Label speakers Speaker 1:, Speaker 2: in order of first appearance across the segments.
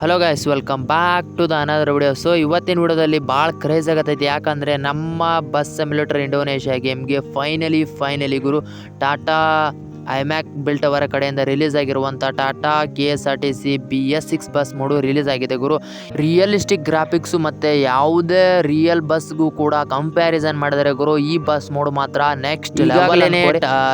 Speaker 1: Hello guys welcome back to the another video so ಇವತ್ತಿನ ವಿಡಿಯೋದಲ್ಲಿ ಭಾಳ ಕ್ರೇಜ್ ಆಗತೈತಿ ಯಾಕಂದರೆ ನಮ್ಮ ಬಸ್ ಸಿಮ್ಯುಲೇಟರ್ ಇಂಡೋನೇಷ್ಯಾ ಗೇಮ್ಗೆ ಫೈನಲಿ ಫೈನಲಿ ಗುರು, ಟಾಟಾ ಐಮ್ಯಾಕ್ ಬಿಲ್ಟ್ ಅವರ ಕಡೆಯಿಂದ ರಿಲೀಸ್ ಆಗಿರುವಂಥ Tata K S R T C B S six bus mod release ಆಗಿದೆ ಗುರು. ರಿಯಲಿಸ್ಟಿಕ್ ಗ್ರಾಫಿಕ್ಸು ಮತ್ತು ಯಾವುದೇ ರಿಯಲ್ ಬಸ್ಗೂ ಕೂಡ ಕಂಪ್ಯಾರಿಸನ್ ಮಾಡಿದರೆ ಗುರು ಈ ಬಸ್ ಮೋಡ್ ಮಾತ್ರ next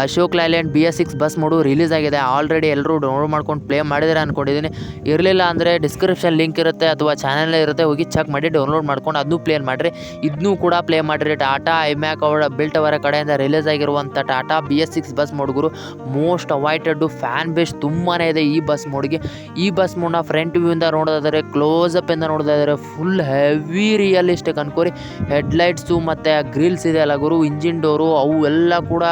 Speaker 1: Ashok Leyland B S six bus mod release ಆಗಿದೆ. ಆಲ್ರೆಡಿ ಎಲ್ಲರೂ ಡೌನ್ಲೋಡ್ ಮಾಡ್ಕೊಂಡು ಪ್ಲೇ ಮಾಡಿದ್ರೆ ಅನ್ಕೊಂಡಿದ್ದೀನಿ ಇರಲಿಲ್ಲ ಅಂದರೆ ಡಿಸ್ಕ್ರಿಪ್ಷನ್ ಲಿಂಕ್ ಇರುತ್ತೆ ಅಥವಾ ಚಾನಲ್ ಇರುತ್ತೆ ಹೋಗಿ ಚೆಕ್ ಮಾಡಿ ಡೌನ್ಲೋಡ್ ಮಾಡ್ಕೊಂಡು ಅದನ್ನು ಪ್ಲೇ ಮಾಡಿರಿ. ಇದನ್ನೂ ಕೂಡ ಪ್ಲೇ ಮಾಡಿರಿ. ಟಾಟಾ ಐಮ್ಯಾಕ್ ಅವರ ಬಿಲ್ಟ್ ಅವರ ಕಡೆಯಿಂದ ರಿಲೀಸ್ ಆಗಿರುವಂಥ Tata B S six bus ಮೋಡ್ಗುರು most awaited fan base ತುಂಬಾ ಇದೆ ಈ ಬಸ್ ಮೋಡ್ಗೆ. ಈ ಬಸ್ ಮೋಡ್ನ ಫ್ರಂಟ್ ವ್ಯೂಯಿಂದ ನೋಡೋದಾದರೆ ಕ್ಲೋಸ್ ಅಪ್ ಇಂದ ನೋಡೋದಾದರೆ ಫುಲ್ ಹೆವಿ ರಿಯಲಿಸ್ಟಿಕ್ ಅನ್ಕೋರಿ ಹೆಡ್ಲೈಟ್ಸು ಮತ್ತು ಗ್ರಿಲ್ಸ್ ಇದೆ ಅಲ್ಲ ಗುರು ಇಂಜಿನ್ ಡೋರು ಅವು ಎಲ್ಲ ಕೂಡ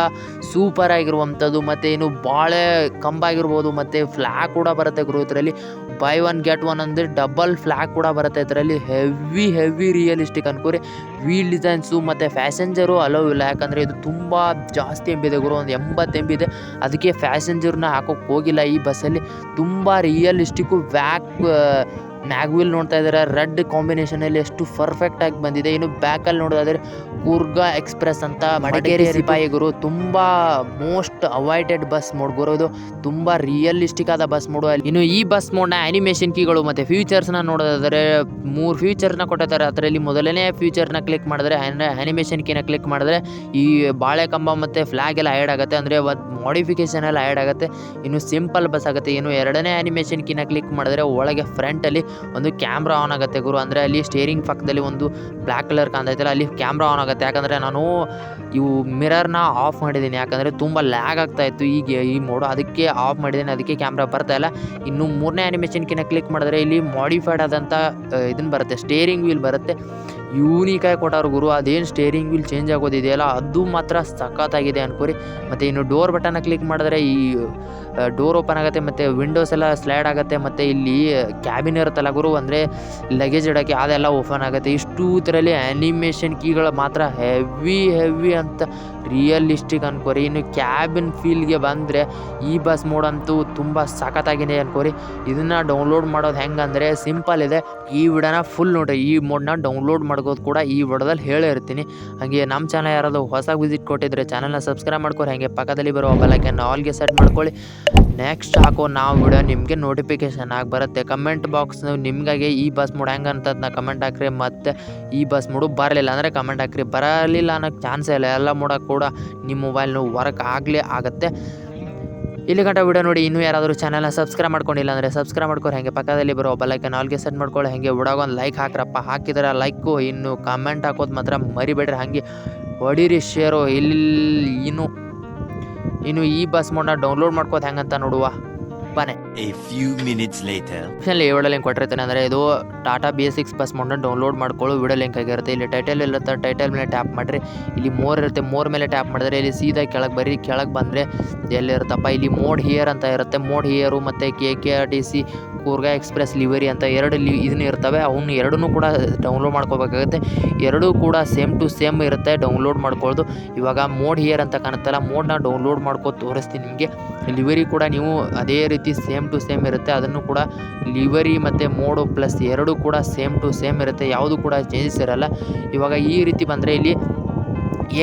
Speaker 1: ಸೂಪರ್ ಆಗಿರುವಂಥದ್ದು. ಮತ್ತು ಇನ್ನು ಬಾಳೆ ಕಂಬ ಆಗಿರ್ಬೋದು ಮತ್ತು ಫ್ಲ್ಯಾಗ್ ಕೂಡ ಬರುತ್ತೆ ಗುರು ಇದರಲ್ಲಿ. ಬೈ ಒನ್ ಗೆಟ್ ಒನ್ ಅಂದರೆ ಡಬಲ್ ಫ್ಲ್ಯಾಗ್ ಕೂಡ ಬರುತ್ತೆ ಇದರಲ್ಲಿ. ಹೆವಿ ಹೆವಿ ರಿಯಲಿಸ್ಟಿಕ್ ಅನ್ಕೋರಿ ವೀಲ್ ಡಿಸೈನ್ಸು ಮತ್ತು ಫ್ಯಾಸೆಂಜರು ಅಲೋ ಇಲ್ಲ. ಯಾಕಂದರೆ ಇದು ತುಂಬ ಜಾಸ್ತಿ ಎಂ ಇದೆ ಗುರು. ಒಂದು ಎಂಬತ್ತು ಎಂ ಇದೆ. ಅದಕ್ಕೆ ಫ್ಯಾಸೆಂಜರ್ನ ಹಾಕೋಕೆ ಹೋಗಿಲ್ಲ. ಈ ಬಸ್ಸಲ್ಲಿ ತುಂಬ ರಿಯಲಿಸ್ಟಿಕ್ಕು ವ್ಯಾಕ್ ಮ್ಯಾಗ್ವಿಲ್ ನೋಡ್ತಾ ಇದ್ದಾರೆ. ರೆಡ್ ಕಾಂಬಿನೇಷನಲ್ಲಿ ಎಷ್ಟು ಪರ್ಫೆಕ್ಟಾಗಿ ಬಂದಿದೆ. ಇನ್ನು ಬ್ಯಾಕಲ್ಲಿ ನೋಡೋದಾದರೆ ಕೂರ್ಗಾ ಎಕ್ಸ್ಪ್ರೆಸ್ ಅಂತ ಮಡಿಕೇರಿ ಸಿಪಾಯಿ ಗುರು ತುಂಬ ಮೋಸ್ಟ್ ಅವಾಯ್ಡೆಡ್ ಬಸ್ ಮೋಡ್ ಗುರು ಇದು ತುಂಬ ರಿಯಲಿಸ್ಟಿಕ್ ಆದ ಬಸ್ ಮೋಡು. ಇನ್ನು ಈ ಬಸ್ ಮೋಡ್ನ ಆ್ಯನಿಮೇಷನ್ ಕೀಗಳು ಮತ್ತು ನೋಡೋದಾದ್ರೆ ನೋಡೋದಾದರೆ ಮೂರು ನ ಕೊಟ್ಟಿದ್ದಾರೆ ಅದರಲ್ಲಿ ಮೊದಲನೇ ಫೀಚರ್ನ ಕ್ಲಿಕ್ ಮಾಡಿದ್ರೆ ಆ್ಯನಿಮೇಷನ್ ಕೀನ ಕ್ಲಿಕ್ ಮಾಡಿದ್ರೆ ಈ ಬಾಳೆ ಕಂಬ ಮತ್ತೆ ಫ್ಲಾಗ್ ಎಲ್ಲ ಆ್ಯಡ್ ಆಗುತ್ತೆ. ಅಂದ್ರೆ ಮಾಡಿಫಿಕೇಶನ್ ಎಲ್ಲ ಆ್ಯಡ್ ಆಗುತ್ತೆ. ಇನ್ನು ಸಿಂಪಲ್ ಬಸ್ ಆಗುತ್ತೆ. ಇನ್ನು ಎರಡನೇ ಅನಿಮೇಷನ್ ಕೀನ ಕ್ಲಿಕ್ ಮಾಡಿದ್ರೆ ಒಳಗೆ ಫ್ರಂಟ್ ಅಲ್ಲಿ ಒಂದು ಕ್ಯಾಮ್ರಾ ಆನ್ ಆಗುತ್ತೆ ಗುರು. ಅಂದ್ರೆ ಅಲ್ಲಿ ಸ್ಟೇರಿಂಗ್ ಪಕ್ಕದಲ್ಲಿ ಒಂದು ಬ್ಲ್ಯಾಕ್ ಕಲರ್ ಕಾಣ್ತೈತಲ್ಲ ಅಲ್ಲಿ ಕ್ಯಾಮ್ರಾ ಆನ್ ಆಗುತ್ತೆ. ಯಾಕಂದರೆ ನಾನು ಇವು ಮಿರರ್ನ ಆಫ್ ಮಾಡಿದ್ದೀನಿ. ಯಾಕಂದರೆ ತುಂಬ ಲ್ಯಾಗ್ ಆಗ್ತಾ ಇತ್ತು. ಈಗ ಈ ಮೋಡು ಅದಕ್ಕೆ ಆಫ್ ಮಾಡಿದ್ದೀನಿ. ಅದಕ್ಕೆ ಕ್ಯಾಮ್ರಾ ಬರ್ತಾ ಇಲ್ಲ. ಇನ್ನು ಮೂರನೇ ಆ್ಯನಿಮೇಷನ್ಕಿನ ಕ್ಲಿಕ್ ಮಾಡಿದ್ರೆ ಇಲ್ಲಿ ಮಾಡಿಫೈಡ್ ಆದಂಥ ಇದನ್ನು ಬರುತ್ತೆ. ಸ್ಟೇರಿಂಗ್ ವೀಲ್ ಬರುತ್ತೆ. ಯೂನಿಕಾಗಿ ಕೊಟ್ಟವ್ರ ಗುರು. ಅದೇನು ಸ್ಟೇರಿಂಗ್ ವೀಲ್ ಚೇಂಜ್ ಆಗೋದಿದೆಯಲ್ಲ? ಅದು ಮಾತ್ರ ಸಖತ್ತಾಗಿದೆ ಅನ್ಕೋರಿ. ಮತ್ತು ಇನ್ನು ಡೋರ್ ಬಟನ್ನ ಕ್ಲಿಕ್ ಮಾಡಿದ್ರೆ ಈ ಡೋರ್ ಓಪನ್ ಆಗುತ್ತೆ ಮತ್ತು ವಿಂಡೋಸ್ ಎಲ್ಲ ಸ್ಲೈಡ್ ಆಗುತ್ತೆ ಮತ್ತು ಇಲ್ಲಿ ಕ್ಯಾಬಿನ್ ಇರುತ್ತಲ್ಲ ಗುರು, ಅಂದರೆ ಲಗೇಜ್ ಇಡೋಕ್ಕೆ ಅದೆಲ್ಲ ಓಪನ್ ಆಗುತ್ತೆ. ಇಷ್ಟು ಇದರಲ್ಲಿ ಆ್ಯನಿಮೇಷನ್ ಕೀಗಳು ಮಾತ್ರ ಹೆವಿ ಹೆವಿ ಅಂತ ರಿಯಲಿಸ್ಟಿಕ್ ಅನ್ಕೋರಿ. ಇನ್ನು ಕ್ಯಾಬಿನ್ ಫೀಲ್ಗೆ ಬಂದರೆ ಈ ಬಸ್ ಮೋಡ್ ಅಂತೂ ತುಂಬ ಸಖತ್ತಾಗಿದೆ ಅನ್ಕೋರಿ. ಇದನ್ನು ಡೌನ್ಲೋಡ್ ಮಾಡೋದು ಹೆಂಗಂದರೆ ಸಿಂಪಲ್ ಇದೆ. ಈ ವಿಡಿಯೋನ ಫುಲ್ ನೋಡಿರಿ. ಈ ಮೋಡ್ನ ಡೌನ್ಲೋಡ್ ಮಾಡ್ಕೋದು ಕೂಡ ಈ ವಿಡಿಯೋದಲ್ಲಿ ಹೇಳಿರ್ತೀನಿ ಹಾಗೆ ನಮ್ಮ ಚಾನಲ್ ಯಾರಾದರೂ ಹೊಸ ವಿಸಿಟ್ ಕೊಟ್ಟಿದ್ರೆ ಚಾನಲ್ನ ಸಬ್ಸ್ಕ್ರೈಬ್ ಮಾಡ್ಕೊರಿ. ಹಾಗೆ ಪಕ್ಕದಲ್ಲಿ ಬರುವ ಬಲಕ್ಕೆ ಆಲ್ಗೆ ಸೆಟ್ ಮಾಡ್ಕೊಳ್ಳಿ. ನೆಕ್ಸ್ಟ್ ಹಾಕೋ ನಾವು ವಿಡಿಯೋ ನಿಮಗೆ ನೋಟಿಫಿಕೇಶನ್ ಆಗಿ ಬರುತ್ತೆ. ಕಮೆಂಟ್ ಬಾಕ್ಸ್ ನಿಮಗಾಗಿ ಈ ಬಸ್ ಮೂಡು ಹೆಂಗೆ ಅಂತದನ್ನ ಕಮೆಂಟ್ ಹಾಕ್ರಿ. ಮತ್ತು ಈ ಬಸ್ ಮೂಡು ಬರಲಿಲ್ಲ ಅಂದರೆ ಕಮೆಂಟ್ ಹಾಕ್ರಿ. ಬರಲಿಲ್ಲ ಅನ್ನೋಕ್ಕೆ ಚಾನ್ಸೇ ಇಲ್ಲ. ಎಲ್ಲ ಮೂಡಕ್ಕೆ ಕೂಡ ನಿಮ್ಮ ಮೊಬೈಲ್ನು ವರ್ಕ್ ಆಗಲೇ ಆಗುತ್ತೆ. ಇಲ್ಲಿ ಗಂಟ ವಿಡಿಯೋ ನೋಡಿ, ಇನ್ನೂ ಯಾರಾದರೂ ಚಾನಲ್ನ ಸಬ್ಸ್ಕ್ರೈಬ್ ಮಾಡ್ಕೊಂಡಿಲ್ಲ ಅಂದರೆ ಸಬ್ಸ್ಕ್ರೈಬ್ ಮಾಡ್ಕೊರಿ. ಹೆಂಗೆ ಪಕ್ಕದಲ್ಲಿ ಬರೋ ಬೆಲೈಕನ್ ಆಲ್ಗೆ ಸೆಟ್ ಮಾಡ್ಕೊಳ್ಳಿ. ಹಾಗೆ ಒಂದು ಲೈಕ್ ಹಾಕ್ರಪ್ಪ. ಹಾಕಿದ್ರೆ ಲೈಕು ಇನ್ನು ಕಮೆಂಟ್ ಹಾಕೋದು ಮಾತ್ರ ಮರಿಬೇಡ್ರಿ. ಹಾಗೆ ಹೊಡೀರಿ ಶೇರು. ಇಲ್ಲಿ ಇನ್ನು ಇನ್ನು ಈ ಬಸ್ ಮೋಡ್ನ ಡೌನ್ಲೋಡ್ ಮಾಡ್ಕೋದು ಹೆಂಗಂತ ನೋಡುವ. ಬನ್ನಿ. ಆಪ್ಷನಲ್ಲಿ ಲಿಂಕ್ ಕೊಟ್ಟಿರ್ತೀನಿ. ಅಂದರೆ ಇದು Tata B S six bus ಮೋಡ್ನ download ಮಾಡ್ಕೊಳ್ಳೋ ವಿಡಿಯೋ ಲಿಂಕ್ ಆಗಿರುತ್ತೆ. ಇಲ್ಲಿ ಟೈಟಲ್ ಇರುತ್ತೆ. ಟೈಟಲ್ ಮೇಲೆ ಟ್ಯಾಪ್ ಮಾಡ್ರಿ. ಇಲ್ಲಿ ಮೋರ್ ಇರುತ್ತೆ. ಮೋರ್ ಮೇಲೆ ಟ್ಯಾಪ್ ಮಾಡಿದ್ರೆ ಇಲ್ಲಿ ಸೀದಾ ಕೆಳಗೆ ಬರೀ ಕೆಳಗೆ ಬಂದರೆ ಎಲ್ಲಿರುತ್ತಪ್ಪ? ಇಲ್ಲಿ ಮೋಡ್ ಹಿಯರ್ ಅಂತ ಇರುತ್ತೆ. ಮೋಡ್ ಹಿಯರು ಮತ್ತೆ K K R T C ಕೂರ್ಗಾ express livery ಅಂತ ಎರಡು ಲಿ, ಇದನ್ನ ಇರ್ತವೆ. ಅವನ್ನ ಎರಡನ್ನೂ ಕೂಡ ಡೌನ್ಲೋಡ್ ಮಾಡ್ಕೋಬೇಕಾಗುತ್ತೆ. ಎರಡೂ ಕೂಡ ಸೇಮ್ ಟು ಸೇಮ್ ಇರುತ್ತೆ. ಡೌನ್ಲೋಡ್ ಮಾಡ್ಕೊಳ್ಳೋದು ಇವಾಗ ಮೋಡ್ ಹಿಯರ್ ಅಂತ ಕಾಣುತ್ತಲ್ಲ ಮೋಡ್ನ ಡೌನ್ಲೋಡ್ ಮಾಡ್ಕೊ ತೋರಿಸ್ತೀನಿ ನಿಮಗೆ. ಲಿವರಿ ಕೂಡ ನೀವು ಅದೇ ರೀತಿ ಸೇಮ್ ಟು ಸೇಮ್ ಇರುತ್ತೆ. ಅದನ್ನು ಕೂಡ ಲಿವರಿ ಮತ್ತು ಮೋಡು ಪ್ಲಸ್ ಎರಡೂ ಕೂಡ ಸೇಮ್ ಟು ಸೇಮ್ ಇರುತ್ತೆ. ಯಾವುದು ಕೂಡ ಚೇಂಜಸ್ ಇರಲ್ಲ. ಇವಾಗ ಈ ರೀತಿ ಬಂದರೆ ಇಲ್ಲಿ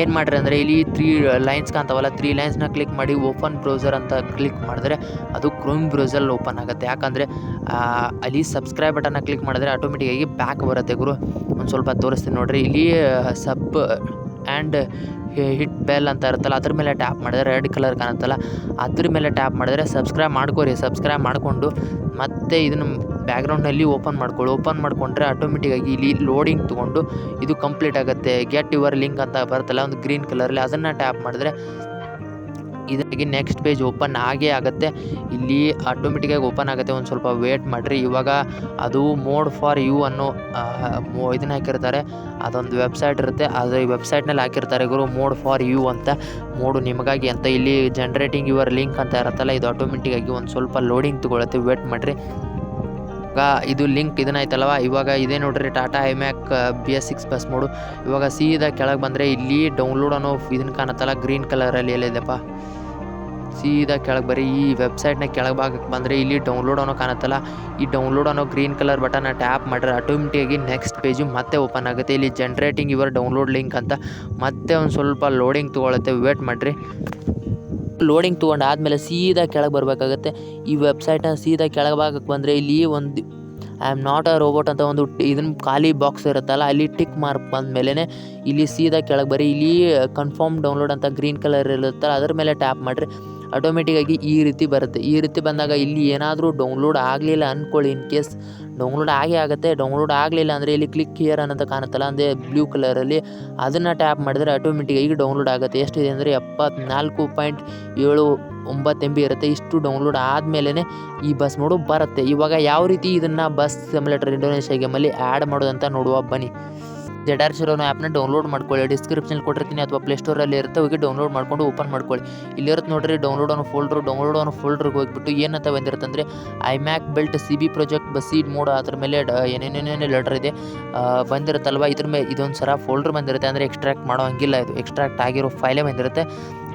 Speaker 1: ಏನು ಮಾಡ್ರಿ ಅಂದರೆ ಇಲ್ಲಿ ತ್ರೀ ಲೈನ್ಸ್ ಕಾಣ್ತಾವಲ್ಲ ತ್ರೀ ಲೈನ್ಸ್ನ ಕ್ಲಿಕ್ ಮಾಡಿ ಓಪನ್ ಬ್ರೌಸರ್ ಅಂತ ಕ್ಲಿಕ್ ಮಾಡಿದ್ರೆ ಅದು ಕ್ರೋಮ್ ಬ್ರೌಸರ್ ಓಪನ್ ಆಗುತ್ತೆ. ಯಾಕಂದರೆ ಅಲ್ಲಿ ಸಬ್ಸ್ಕ್ರೈಬ್ ಬಟನ್ನ ಕ್ಲಿಕ್ ಮಾಡಿದ್ರೆ ಆಟೋಮೆಟಿಕ್ಕಾಗಿ ಬ್ಯಾಕ್ ಬರುತ್ತೆ ಗುರು. ಒಂದು ಸ್ವಲ್ಪ ತೋರಿಸ್ತೀನಿ ನೋಡಿರಿ. ಇಲ್ಲಿ ಸಬ್ ಆ್ಯಂಡ್ ಹಿಟ್ ಬೆಲ್ ಅಂತ ಇರುತ್ತಲ್ಲ, ಅದ್ರ ಮೇಲೆ ಟ್ಯಾಪ್ ಮಾಡಿದ್ರೆ ರೆಡ್ ಕಲರ್ ಕಾಣುತ್ತಲ್ಲ, ಅದ್ರ ಮೇಲೆ ಟ್ಯಾಪ್ ಮಾಡಿದ್ರೆ ಸಬ್ಸ್ಕ್ರೈಬ್ ಮಾಡ್ಕೋರಿ ಸಬ್ಸ್ಕ್ರೈಬ್ ಮಾಡಿಕೊಂಡು ಮತ್ತೆ ಇದನ್ನು ಬ್ಯಾಕ್ಗ್ರೌಂಡ್ನಲ್ಲಿ ಓಪನ್ ಮಾಡ್ಕೊಳ್ಳಿ. ಓಪನ್ ಮಾಡಿಕೊಂಡ್ರೆ ಆಟೋಮೆಟಿಕ್ಕಾಗಿ ಇಲ್ಲಿ ಲೋಡಿಂಗ್ ತೊಗೊಂಡು ಇದು ಕಂಪ್ಲೀಟ್ ಆಗುತ್ತೆ. ಗೆಟ್ ಯುವರ್ ಲಿಂಕ್ ಅಂತ ಬರುತ್ತಲ್ಲ, ಒಂದು ಗ್ರೀನ್ ಕಲರಲ್ಲಿ ಅದನ್ನು ಟ್ಯಾಪ್ ಮಾಡಿದ್ರೆ ಇದಾಗಿ ನೆಕ್ಸ್ಟ್ ಪೇಜ್ ಓಪನ್ ಆಗೇ ಆಗುತ್ತೆ. ಇಲ್ಲಿ ಆಟೋಮೆಟಿಕ್ಕಾಗಿ ಓಪನ್ ಆಗುತ್ತೆ. ಒಂದು ಸ್ವಲ್ಪ ವೇಟ್ ಮಾಡಿರಿ. ಇವಾಗ ಅದು ಮೋಡ್ ಫಾರ್ ಯು ಅನ್ನೋ ಇದನ್ನ ಹಾಕಿರ್ತಾರೆ. ಅದೊಂದು ವೆಬ್ಸೈಟ್ ಇರುತ್ತೆ. ಅದು ಈ ವೆಬ್ಸೈಟ್ನಲ್ಲಿ ಹಾಕಿರ್ತಾರೆ ಗುರು ಮೋಡ್ ಫಾರ್ ಯು ಅಂತ. ಮೋಡು ನಿಮಗಾಗಿ ಅಂತ. ಇಲ್ಲಿ ಜನ್ರೇಟಿಂಗ್ ಯುವರ್ ಲಿಂಕ್ ಅಂತ ಇರುತ್ತಲ್ಲ, ಇದು ಆಟೋಮೆಟಿಕ್ಕಾಗಿ ಒಂದು ಸ್ವಲ್ಪ ಲೋಡಿಂಗ್ ತೊಗೊಳತ್ತೆ. ವೇಟ್ ಮಾಡಿರಿ. ಇದು ಲಿಂಕ್ ಇದನ್ನಾಯ್ತಲ್ವ? ಇವಾಗ ಇದೇ ನೋಡ್ರಿ Tata iMac B S six bus mod. ಇವಾಗ ಸೀದಾ ಕೆಳಗೆ ಬಂದರೆ ಇಲ್ಲಿ ಡೌನ್ಲೋಡ್ ಅನ್ನೋ ಇದನ್ನ ಕಾಣತ್ತಲ್ಲ ಗ್ರೀನ್ ಕಲರಲ್ಲಿ ಎಲ್ಲಿದೆಪ್ಪ ಸೀದಾ ಕೆಳಗೆ ಬರೀ ಈ ವೆಬ್ಸೈಟ್ನ ಕೆಳಗೆ ಭಾಗಕ್ಕೆ ಬಂದರೆ ಇಲ್ಲಿ ಡೌನ್ಲೋಡ್ ಅನ್ನೋ ಕಾಣುತ್ತಲ್ಲ. ಈ ಡೌನ್ಲೋಡ್ ಅನ್ನೋ ಗ್ರೀನ್ ಕಲರ್ ಬಟನ್ನ ಟ್ಯಾಪ್ ಮಾಡಿದ್ರೆ ಆಟೋಮೆಟಿಕಾಗಿ ನೆಕ್ಸ್ಟ್ ಪೇಜು ಮತ್ತೆ ಓಪನ್ ಆಗುತ್ತೆ. ಇಲ್ಲಿ ಜನ್ರೇಟಿಂಗ್ ಯುವರ್ ಡೌನ್ಲೋಡ್ ಲಿಂಕ್ ಅಂತ ಮತ್ತೆ ಒಂದು ಸ್ವಲ್ಪ ಲೋಡಿಂಗ್ ತೊಗೊಳುತ್ತೆ. ವೇಟ್ ಮಾಡಿರಿ. ಲೋಡಿಂಗ್ ತೊಗೊಂಡು ಆದಮೇಲೆ ಸೀದಾ ಕೆಳಗೆ ಬರಬೇಕಾಗತ್ತೆ. ಈ ವೆಬ್ಸೈಟ್ನ ಸೀದಾ ಕೆಳಗೆ ಭಾಗಕ್ಕೆ ಬಂದರೆ ಇಲ್ಲಿ ಒಂದು I am not a robot ಅಂತ ಒಂದು ಇದನ್ನ ಖಾಲಿ ಬಾಕ್ಸ್ ಇರುತ್ತಲ್ಲ, ಅಲ್ಲಿ ಟಿಕ್ ಮಾರ್ಕ್ ಬಂದ ಮೇಲೆ ಇಲ್ಲಿ ಸೀದಾ ಕೆಳಗೆ ಬರೀ ಇಲ್ಲಿ ಕನ್ಫರ್ಮ್ ಡೌನ್ಲೋಡ್ ಅಂತ ಗ್ರೀನ್ ಕಲರ್ ಇರುತ್ತಲ್ಲ, ಅದ್ರ ಮೇಲೆ ಟ್ಯಾಪ್ ಮಾಡಿರಿ. ಆಟೋಮೆಟಿಕ್ಕಾಗಿ ಈ ರೀತಿ ಬರುತ್ತೆ. ಈ ರೀತಿ ಬಂದಾಗ ಇಲ್ಲಿ ಏನಾದರೂ ಡೌನ್ಲೋಡ್ ಆಗಲಿಲ್ಲ ಅಂದ್ಕೊಳ್ಳಿ ಇನ್ ಕೇಸ್ ಡೌನ್ಲೋಡ್ ಆಗೇ ಆಗುತ್ತೆ. ಡೌನ್ಲೋಡ್ ಆಗಲಿಲ್ಲ ಅಂದರೆ ಇಲ್ಲಿ ಕ್ಲಿಕ್ ಹಿಯರ್ ಅನ್ನೋದು ಕಾಣುತ್ತಲ್ಲ, ಅಂದರೆ ಬ್ಲೂ ಕಲರಲ್ಲಿ ಅದನ್ನು ಟ್ಯಾಪ್ ಮಾಡಿದರೆ ಆಟೋಮೆಟಿಕ್ಕಾಗಿ ಡೌನ್ಲೋಡ್ ಆಗುತ್ತೆ. ಎಷ್ಟಿದೆ ಅಂದರೆ ಎಪ್ಪತ್ನಾಲ್ಕು ಪಾಯಿಂಟ್ ಏಳು ಒಂಬತ್ತು ಎಂ ಬಿ ಇರುತ್ತೆ. ಇಷ್ಟು ಡೌನ್ಲೋಡ್ ಆದಮೇಲೆ ಈ ಬಸ್ ಮೋಡು ಬರುತ್ತೆ. ಇವಾಗ ಯಾವ ರೀತಿ ಇದನ್ನು ಬಸ್ ಸಿಮ್ಯುಲೇಟರ್ ಇಂಡೋನೇಷ್ಯಾ ಗೇಮಲ್ಲಿ ಆ್ಯಡ್ ಮಾಡೋದಂತ ನೋಡುವ ಬನ್ನಿ. ಜೆಡ್ ಆರ್ ಶಿರೋನ ಆ್ಯಪ್ನ ಡೌನ್ಲೋಡ್ ಮಾಡ್ಕೊಳ್ಳಿ ಡಿಸ್ಕ್ರಿಪ್ಷನ್ ಕೊಟ್ಟಿರ್ತೀನಿ ಅಥವಾ ಪ್ಲೇಸ್ಟೋರಲ್ಲಿ ಇರುತ್ತೆ, ಹೋಗಿ ಡೌನ್ಲೋಡ್ ಮಾಡ್ಕೊಂಡು ಓಪನ್ ಮಾಡ್ಕೊಳ್ಳಿ. ಇಲ್ಲಿರುತ್ತೆ ನೋಡ್ರಿ ಡೌನ್ಲೋಡ್ ಅನ್ನೋ ಫೋಲ್ಡ್ರು ಡೌನ್ಲೋಡ್ ಅನ್ನೋ ಫೋಲ್ಡ್ರಿಗೆ ಹೋಗ್ಬಿಟ್ಟು ಏನಂತ ಬಂದಿರುತ್ತೆ ಅಂದರೆ iMac built C B project based mod ಅದ್ರ ಮೇಲೆ ಏನೇನೇನೇ ಲೆಟರ್ ಇದೆ ಬಂದಿರುತ್ತಲ್ವ? ಇದ್ರ ಮೇಲೆ ಇದೊಂದು ಸರ ಫೋಲ್ಡ್ರ್ ಬಂದಿರುತ್ತೆ, ಅಂದರೆ ಎಕ್ಸ್ಟ್ರಾಕ್ಟ್ ಮಾಡೋ ಹಂಗಿಲ್ಲ ಇದು ಎಕ್ಸ್ಟ್ರಾಕ್ಟ್ ಆಗಿರೋ ಫೈಲೇ ಬಂದಿರುತ್ತೆ.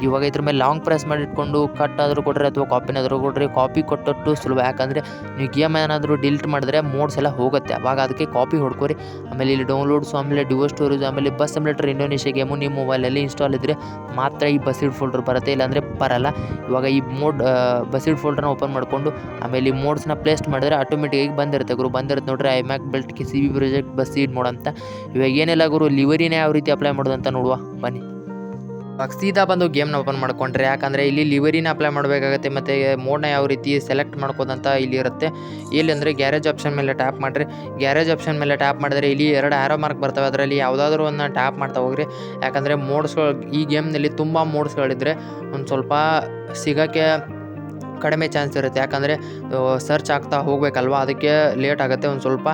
Speaker 1: ಇವಾಗ ಇದ್ರ ಮೇಲೆ ಲಾಂಗ್ ಪ್ರೆಸ್ ಮಾಡಿ ಇಟ್ಕೊಂಡು ಕಟ್ ಆದರೂ ಕೊಡ್ರಿ ಅಥವಾ ಕಾಪಿನಾದರೂ ಕೊಡ್ರಿ. ಕಾಪಿ ಕೊಟ್ಟಷ್ಟು ಸುಲಭ. ಯಾಕಂದರೆ ನೀವು ಗೇಮ್ ಏನಾದರೂ ಡಿಲೀಟ್ ಮಾಡಿದ್ರೆ ಮೋಡ್ಸ್ ಎಲ್ಲ ಹೋಗುತ್ತೆ. ಅವಾಗ ಅದಕ್ಕೆ ಕಾಪಿ ಹೊಡ್ಕೊರಿ. ಆಮೇಲೆ ಇಲ್ಲಿ ಡೌನ್ಲೋಡ್ಸು ಆಮೇಲೆ ಡಿವೋ ಸ್ಟೋರೇಜ್ ಆಮೇಲೆ ಬಸ್ ಸಿಮ್ಯುಲೇಟರ್ ಇಂಡೋನೇಷ್ಯಾ ಗೇಮು ನಿಮ್ಮ ಮೊಬೈಲಲ್ಲಿ ಇನ್ಸ್ಟಾಲ್ ಇದ್ದರೆ ಮಾತ್ರ ಈ ಬಸ್ಸಿಡ್ ಫೋಲ್ಡರ್ ಬರುತ್ತೆ. ಇಲ್ಲಾಂದರೆ ಬರಲ್ಲ. ಇವಾಗ ಈ ಮೋಡ್ ಬಸ್ಸಿಡ್ ಫೋಲ್ಡರ್ನ ಓಪನ್ ಮಾಡಿಕೊಂಡು ಆಮೇಲೆ ಈ ಮೋಡ್ಸ್ನ ಪ್ಲೇಸ್ಟ್ ಮಾಡಿದ್ರೆ ಆಟೋಮೆಟಿಕಾಗಿ ಬಂದಿರುತ್ತೆ ಗುರು. ಬಂದಿರುತ್ತೆ ನೋಡ್ರಿ iMac ಬೆಲ್ಟ್ಗೆ C B project based mod ಅಂತ. ಇವಾಗ ಏನೆಲ್ಲ ಗುರು ಲಿವರಿನೇ ಯಾವ ರೀತಿ ಅಪ್ಲೈ ಮಾಡೋದಂತ ನೋಡುವ. ಬನ್ನಿ. ಇವಾಗ ಸೀದಾ ಬಂದು ಗೇಮ್ನ ಓಪನ್ ಮಾಡ್ಕೊಂಡ್ರೆ, ಯಾಕಂದರೆ ಇಲ್ಲಿ ಲಿವರಿನ ಅಪ್ಲೈ ಮಾಡಬೇಕಾಗತ್ತೆ, ಮತ್ತು ಮೋಡ್ನ ಯಾವ ರೀತಿ ಸೆಲೆಕ್ಟ್ ಮಾಡ್ಕೋದಂತ ಇಲ್ಲಿ ಇರುತ್ತೆ. ಇಲ್ಲಿ ಅಂದರೆ ಗ್ಯಾರೇಜ್ ಆಪ್ಷನ್ ಮೇಲೆ ಟ್ಯಾಪ್ ಮಾಡಿರಿ. ಗ್ಯಾರೇಜ್ ಆಪ್ಷನ್ ಮೇಲೆ ಟ್ಯಾಪ್ ಮಾಡಿದ್ರೆ ಇಲ್ಲಿ ಎರಡು ಆರೋ ಮಾರ್ಕ್ ಬರ್ತವೆ, ಅದರಲ್ಲಿ ಯಾವುದಾದ್ರೂ ಒಂದು ಟ್ಯಾಪ್ ಮಾಡ್ತಾ ಹೋಗ್ರಿ. ಯಾಕಂದರೆ ಮೋಡ್ಸ್ಗಳು ಈ ಗೇಮ್ನಲ್ಲಿ ತುಂಬ ಮೋಡ್ಸ್ಗಳಿದ್ರೆ ಒಂದು ಸ್ವಲ್ಪ ಸಿಗೋಕ್ಕೆ ಕಡಿಮೆ ಚಾನ್ಸ್ ಇರುತ್ತೆ. ಯಾಕಂದರೆ ಸರ್ಚ್ ಆಗ್ತಾ ಹೋಗಬೇಕಲ್ವ? ಅದಕ್ಕೆ ಲೇಟ್ ಆಗುತ್ತೆ ಒಂದು ಸ್ವಲ್ಪ.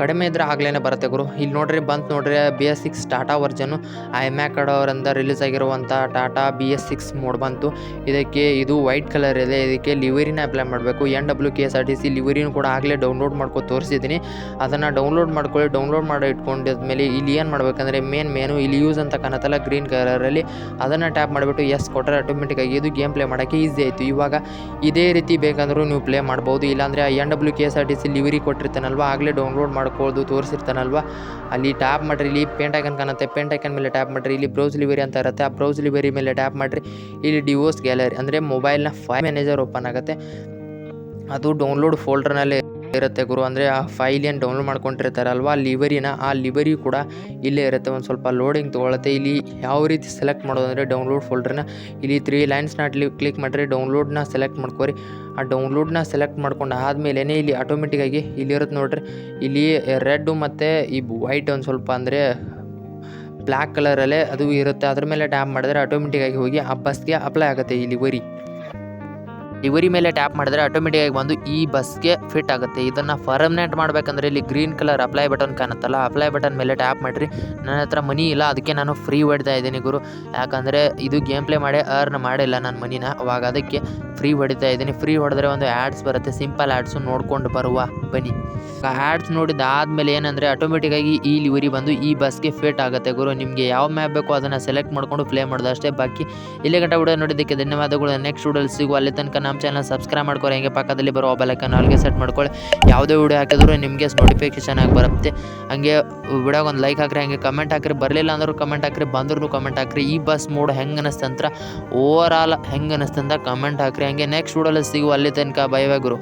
Speaker 1: ಕಡಿಮೆ ಇದ್ದರೆ ಆಗಲೇ ಬರುತ್ತೆ ಗುರು. ಇಲ್ಲಿ ನೋಡ್ರಿ ಬಂತು ನೋಡ್ರಿ B S six Tata version iMac ಅವರಿಂದ ರಿಲೀಸ್ ಆಗಿರುವಂಥ Tata B S six mod ಬಂತು. ಇದಕ್ಕೆ ಇದು ವೈಟ್ ಕಲರ್ ಇದೆ. ಇದಕ್ಕೆ ಲಿವರಿನ ಅಪ್ಲೈ ಮಾಡಬೇಕು. N W K S R T C ಲಿವರಿನ ಕೂಡ ಆಗಲೇ ಡೌನ್ಲೋಡ್ ಮಾಡ್ಕೊ ತೋರಿಸಿದ್ದೀನಿ. ಅದನ್ನು ಡೌನ್ಲೋಡ್ ಮಾಡ್ಕೊಳ್ಳಿ. ಡೌನ್ಲೋಡ್ ಮಾಡಿ ಇಟ್ಕೊಂಡಿದ್ಮೇಲೆ ಇಲ್ಲಿ ಏನು ಮಾಡಬೇಕಂದ್ರೆ ಮೇನ್ ಮೇನು ಇಲ್ಲಿ ಯೂಸ್ ಅಂತ ಕಾಣತ್ತಲ್ಲ ಗ್ರೀನ್ ಕಲರಲ್ಲಿ ಅದನ್ನು ಟ್ಯಾಪ್ ಮಾಡಿಬಿಟ್ಟು ಎಸ್ ಕೊಟ್ಟರೆ ಆಟೋಮೆಟಿಕ್ಕಾಗಿ ಇದು ಗೇಮ್ ಪ್ಲೇ ಮಾಡೋಕ್ಕೆ ಈಸಿ ಆಯಿತು. ಇವಾಗ ಇದೇ ರೀತಿ ಬೇಕಂದರೂ ನೀವು ಪ್ಲೇ ಮಾಡ್ಬೋದು. ಇಲ್ಲಾಂದರೆ N W K S R T C livery ಕೊಟ್ಟಿರ್ತಾನಲ್ವ? ಆಗಲೇ ಡೌನ್ಲೋಡ್ ಮಾಡ್ಕೊಳ್ಳೋದು ತೋರಿಸಿರ್ತಾನಲ್ವ? ಅಲ್ಲಿ ಟ್ಯಾಪ್ ಮಾಡಿರಿ, ಇಲ್ಲಿ ಪೇಂಟ್ ಐಕನ್ ಕಾಣುತ್ತೆ. ಪೇಂಟ್ ಐಕನ್ ಮೇಲೆ ಟ್ಯಾಪ್ ಮಾಡಿರಿ, ಇಲ್ಲಿ ಬ್ರೌಸ್ ಲಿವರಿ ಅಂತ ಇರುತ್ತೆ. ಆ ಬ್ರೌಸ್ ಲಿವರಿ ಮೇಲೆ ಟ್ಯಾಪ್ ಮಾಡಿರಿ, ಇಲ್ಲಿ ಡಿವೋರ್ಸ್ ಗ್ಯಾಲರಿ ಅಂದರೆ ಮೊಬೈಲ್ನ ಫೈಲ್ ಮ್ಯಾನೇಜರ್ ಓಪನ್ ಆಗುತ್ತೆ. ಅದು ಡೌನ್ಲೋಡ್ ಫೋಲ್ಡರ್ನಲ್ಲೇ ಇರುತ್ತೆ ಗುರು. ಅಂದರೆ ಆ ಫೈಲ್ ಏನು ಡೌನ್ಲೋಡ್ ಮಾಡ್ಕೊಂಡಿರ್ತಾರಲ್ವ, ಆ ಲಿವರಿನ ಆ ಲಿವರಿ ಕೂಡ ಇಲ್ಲೇ ಇರುತ್ತೆ. ಒಂದು ಸ್ವಲ್ಪ ಲೋಡಿಂಗ್ ತೊಗೊಳುತ್ತೆ. ಇಲ್ಲಿ ಯಾವ ರೀತಿ ಸೆಲೆಕ್ಟ್ ಮಾಡೋದು ಅಂದರೆ ಡೌನ್ಲೋಡ್ ಫೋಲ್ಡ್ರನ್ನ ಇಲ್ಲಿ ತ್ರೀ ಲೈನ್ಸ್ನ ಕ್ಲಿಕ್ ಮಾಡಿರಿ ಡೌನ್ಲೋಡ್ನ ಸೆಲೆಕ್ಟ್ ಮಾಡ್ಕೋರಿ. ಆ ಡೌನ್ಲೋಡ್ನ ಸೆಲೆಕ್ಟ್ ಮಾಡ್ಕೊಂಡು ಆದಮೇಲೆ ಇಲ್ಲಿ ಆಟೋಮೆಟಿಕ್ಕಾಗಿ ಇಲ್ಲಿ ಇರುತ್ತೆ ನೋಡ್ರಿ. ಇಲ್ಲಿ ರೆಡ್ಡು ಮತ್ತು ಈ ವೈಟ್ ಒಂದು ಸ್ವಲ್ಪ ಅಂದರೆ ಬ್ಲ್ಯಾಕ್ ಕಲರಲ್ಲೇ ಅದು ಇರುತ್ತೆ. ಅದ್ರ ಮೇಲೆ ಟ್ಯಾಪ್ ಮಾಡಿದ್ರೆ ಆಟೋಮೆಟಿಕ್ಕಾಗಿ ಹೋಗಿ ಆ ಬಸ್ಗೆ ಅಪ್ಲೈ ಆಗುತ್ತೆ ಈ ಲಿವರಿ ಲಿವರಿ ಮೇಲೆ ಟ್ಯಾಪ್ ಮಾಡಿದ್ರೆ ಆಟೋಮೆಟಿಕ್ಕಾಗಿ ಬಂದು ಈ ಬಸ್ಗೆ ಫಿಟ್ ಆಗುತ್ತೆ. ಇದನ್ನ ಪರ್ಮನೆಂಟ್ ಮಾಡಬೇಕಂದ್ರೆ ಇಲ್ಲಿ ಗ್ರೀನ್ ಕಲರ್ ಅಪ್ಲೈ ಬಟನ್ ಕಾಣುತ್ತಲ್ಲ ಅಪ್ಲೈ ಬಟನ್ ಮೇಲೆ ಟ್ಯಾಪ್ ಮಾಡಿರಿ. ನನ್ನ ಹತ್ರ ಮನಿ ಇಲ್ಲ, ಅದಕ್ಕೆ ನಾನು ಫ್ರೀ ಹೊಡಿತಾ ಇದ್ದೀನಿ ಗುರು. ಯಾಕಂದರೆ ಇದು ಗೇಮ್ ಪ್ಲೇ ಮಾಡಿ ಅರ್ನ್ ಮಾಡಿಲ್ಲ ನನ್ನ ಮನಿನ. ಅವಾಗ ಅದಕ್ಕೆ ಫ್ರೀ ಹೊಡಿತಾ ಇದ್ದೀನಿ. ಫ್ರೀ ಹೊಡೆದ್ರೆ ಒಂದು ಆ್ಯಡ್ಸ್ ಬರುತ್ತೆ. ಸಿಂಪಲ್ ಆ್ಯಡ್ಸು ನೋಡ್ಕೊಂಡು ಬರುವ ಬನ್ನಿ. ಆ್ಯಡ್ಸ್ ನೋಡಿದಾದ್ಮೇಲೆ ಆಟೋಮೆಟಿಕ್ ಆಗಿ ಈ ಲಿವರಿ ಬಂದು ಈ ಬಸ್ಗೆ ಫಿಟ್ ಆಗುತ್ತೆ ಗುರು. ನಿಮಗೆ ಯಾವ ಮ್ಯಾಪ್ ಬೇಕೋ ಅದನ್ನ ಸೆಲೆಕ್ಟ್ ಮಾಡ್ಕೊಂಡು ಪ್ಲೇ ಮಾಡೋದು ಅಷ್ಟೇ. ಬಾಕಿ ಇಲ್ಲಿ ಗಂಟ ನೋಡಿದ್ದಕ್ಕೆ ಧನ್ಯವಾದಗಳು. ನೆಕ್ಸ್ಟ್ ವಿಡಿಯೋಲಿ ಸಿಗುವ ಅಲ್ಲಿ ತನಕ ನಮ್ಮ ಚಾನಲ್ ಸಬ್ಸ್ಕ್ರೈಬ್ ಮಾಡ್ಕೊಳ್ಳಿ ಹಂಗೆ ಪಕ್ಕದಲ್ಲಿ ಬರೋ ಬೆಲೈಕನ್ ಅಲ್ಲಿಗೆ ಸೆಟ್ ಮಾಡ್ಕೊಳ್ಳಿ. ಯಾವುದೇ ವಿಡಿಯೋ ಹಾಕಿದ್ರು ನಿಮಗೆ ನೋಟಿಫಿಕೇಶನ್ ಆಗಿ ಬರುತ್ತೆ. ಹಂಗೆ ವಿಡಿಯೋಗೆ ಒಂದು ಲೈಕ್ ಹಾಕ್ರಿ, ಹಂಗೆ ಕಮೆಂಟ್ ಹಾಕ್ರಿ. ಬರಲಿಲ್ಲ ಅಂದ್ರೂ ಕಮೆಂಟ್ ಹಾಕ್ರಿ ಬಂದ್ರೂ ಕಮೆಂಟ್ ಹಾಕ್ರಿ. ಈ ಬಸ್ ಮೂಡ್ ಹೆಂಗೆ ಅನ್ನಿಸ್ತಂತ್ರ ಓವರ್ ಆಲ್ ಹೆಂಗೆ ಅನ್ನಿಸ್ತಂತ ಕಮೆಂಟ್ ಹಾಕ್ರಿ. ಹಂಗೆ ನೆಕ್ಸ್ಟ್ ವಿಡಿಯೋಲಿ ಸಿಗುವ ಅಲ್ಲಿ ತನಕ ಬೈ ಗುರು.